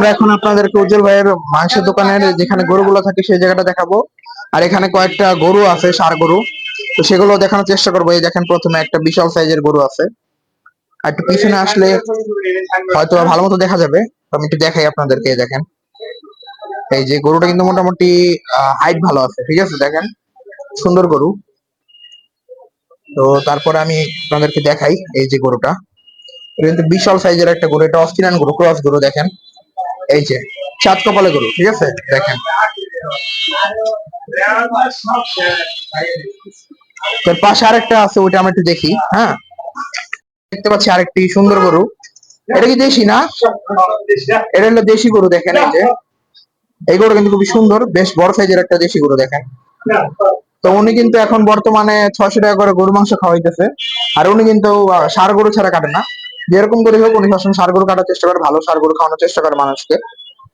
আমরা এখন আপনাদেরকে উজ্জ্বল ভাইয়ের মাংসের দোকানের যেখানে গরুগুলো থাকে সেই জায়গাটা দেখাবো। আর এখানে কয়েকটা গরু আছে, সার গরু। তো সেগুলো দেখানোর চেষ্টা করব। এই দেখেন প্রথমে একটা বিশাল সাইজের গরু আছে। আর একটু পিছনে আসলে হয়তো ভালো মতো দেখা যাবে। আমি একটু দেখাই আপনাদেরকে দেখেন। এই যে গরুটা কিন্তু মোটামুটি হাইট ভালো আছে, ঠিক আছে? দেখেন, সুন্দর গরু। তো তারপরে আমি আপনাদেরকে দেখাই এই যে গরুটা। কিন্তু বিশাল সাইজের একটা গরু। এটা অস্ট্রেলিয়ান গরু, ক্রস গরু, দেখেন। এই যে, সাত কপালে গরু, ঠিক আছে? দেখেন। এর পাশে আরেকটা আছে, ওইটা আমরা একটু দেখি হ্যাঁ? দেখতে পাচ্ছি আরেকটি সুন্দর গরু। এটা কি দেশি না? এটা হলো দেশি গরু, দেখেন এই যে। এই গরু কিন্তু খুবই সুন্দর, বেশ বড় সাইজের একটা দেশি গরু, দেখেন। তো উনি কিন্তু এখন বর্তমানে ছয়শো টাকা করে গরু মাংস খাওয়াইতেছে। আর উনি কিন্তু ষাঁড় গরু ছাড়া কাটে না। যেরকম করে হোক উনি সবসময় ষাঁড় গরু কাটার চেষ্টা করে ভালো ষাঁড় গরু খাওয়ানোর চেষ্টা করে মানুষকে।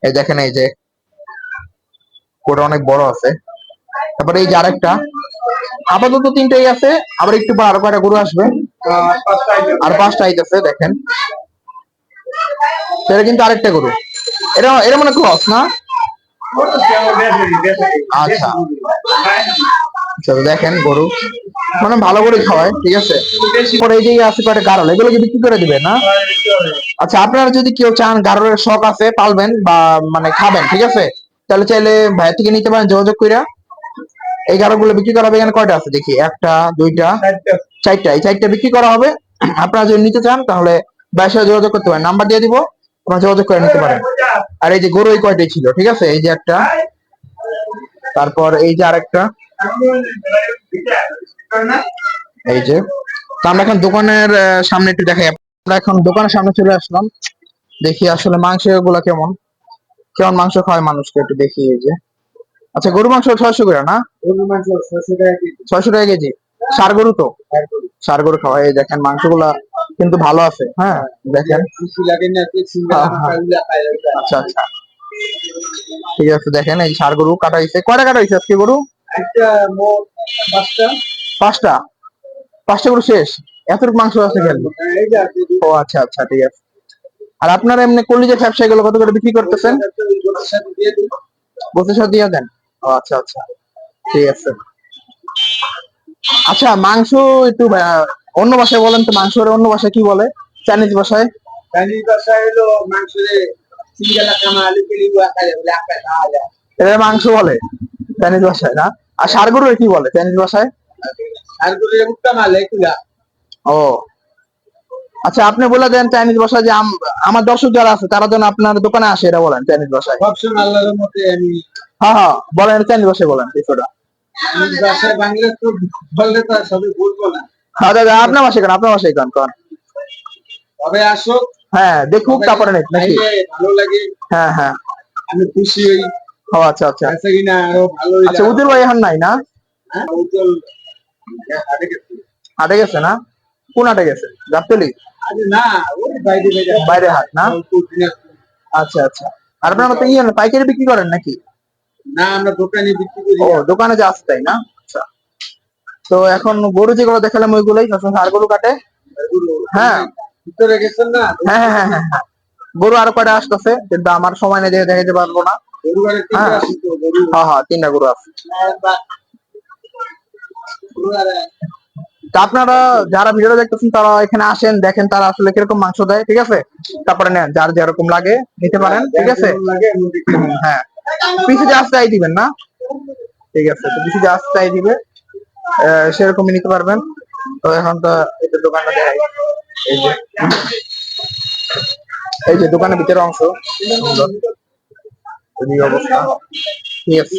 এই দেখেন এই যে ওটা অনেক বড় আছে। তারপরে এই যে আরেকটা আপাতত তিনটেই আছে আবার একটু পর আরও কয়টা গরু আসবে। আর পাঁচটা আইতেছে দেখেন। এটা কিন্তু আরেকটা গরু। এটা এটা মানে ক্রস না? আচ্ছা। আচ্ছা, দেখেন গরু। মানে ভালো করে খাওয়ায়, ঠিক আছে? পরে এই যে আছে কয়টা গারল, এগুলো কি বিক্রি করে দিবে না? আচ্ছা আপনারা যদি কেউ চান গারলের শখ আছে, পালবেন বা মানে খাবেন, ঠিক আছে? তাহলে চাইলে ভাইয়ের থেকে নিতে পারেন, যোগাযোগ কইরা। এই গারলগুলো বিক্রি করা হবে এখানে কয়টা আছে? দেখি, একটা, দুইটা, চারটা। এই চারটা বিক্রি করা হবে। আপনারা যদি নিতে চান, তাহলে ভাইয়ের সাথে যোগাযোগ করতে পারেন। নাম্বার দিয়ে দিব, আপনারা যোগাযোগ করে নিতে পারেন। আর এই যে গরু এই কয়টাই ছিল, ঠিক আছে? এই যে একটা, তারপর এই যে আরেকটা। এই যে তো আমরা এখন দোকানের সামনে একটু দেখাই। আমরা এখন দোকানের সামনে চলে আসলাম। দেখি আসলে মাংসগুলা কেমন। কেমন মাংস খাওয়ায় মানুষকে একটু দেখি এই যে। আচ্ছা গরু মাংস ছয়শো করে না? ছয়শো টাকা কেজি। সার গরু তো? সার গরু। খাওয়ায় এই দেখেন মাংসগুলা কিন্তু ভালো আছে। হ্যাঁ দেখেন। আচ্ছা আচ্ছা। ঠিক আছে দেখেন এই সার গরু কাটা হয়েছে কয়টা কাটা হয়েছে আজকে গরু? পাঁচটা? পাঁচটা গরু শেষ? এতটুকু মাংস আছে কেন? ও আচ্ছা আচ্ছা ঠিক আছে। আর আপনারা এমনি কলিজে ব্যবসা গুলো কত করে বিক্রি করতেছেন? বসে সব দিয়ে দেন। ও আচ্ছা আচ্ছা ঠিক আছে। আচ্ছা মাংস একটু অন্য ভাষায় বলেন তো মাংস অন্য ভাষায় কি বলে? চাইনিজ ভাষায়? চাইনিজ এটা মাংস বলে চাইনিজ ভাষায় না? আর সার গরু কি বলে চাইনিজ ভাষায়? ও। আচ্ছা আপনি বলে দেন চাইনিজ ভাষায় যে আমার দর্শক যারা আছে, তারা যেন আপনার দোকানে আসে এটা বলেন চাইনিজ ভাষায়। হ্যাঁ হ্যাঁ বলেন চাইনিজ ভাষায় বলেন কিছুটা হ্যাঁ দাদা আপনার আপনার ভাষায় কেন? কন। তবে আসো হ্যাঁ দেখুক হ্যাঁ হ্যাঁ। আমি খুশি আচ্ছা। আচ্ছা ভালো আচ্ছা ভাই এখন নাই না? হাটে গেছে। না? কোন হাটে গেছে? গাবতলি? বাইরে হাট না? আচ্ছা আচ্ছা। আর আপনার মতো ইয়ে পাইকারি বিক্রি করেন নাকি? না আমরা দোকানে বিক্রি করি। ও দোকানে যা না? আচ্ছা। তো এখন গরু যেগুলো দেখালাম ওইগুলোই সার গরু কাটে? হ্যাঁ। ভিতরে গেছেন না? হ্যাঁ হ্যাঁ হ্যাঁ হ্যাঁ হ্যাঁ। গরু আরও কয়টা আসতেছে? কিন্তু আমার সময় নেই দেখে দেখাতে পারব না। হ্যাঁ। গরু। হ্যাঁ হ্যাঁ তিনটা গরু আছে আর আপনারা যারা ভিডিওটা দেখতেছেন, তারা এখানে আসেন, দেখেন তারা আসলে কীরকম মাংস দেয়, ঠিক আছে? তারপরে নেন, যার যেরকম লাগে, নিতে পারেন, ঠিক আছে। হ্যাঁ। পিছে যা চাই দিবেন, না? ঠিক আছে, তো পিছে যা চাই দিবে। সেরকমই নিতে পারবেন। তো এখন তো এটা দোকানটা দেখাই। এই যে। এই যে দোকানের ভিতরে অংশ। অবস্থা। ঠিক আছে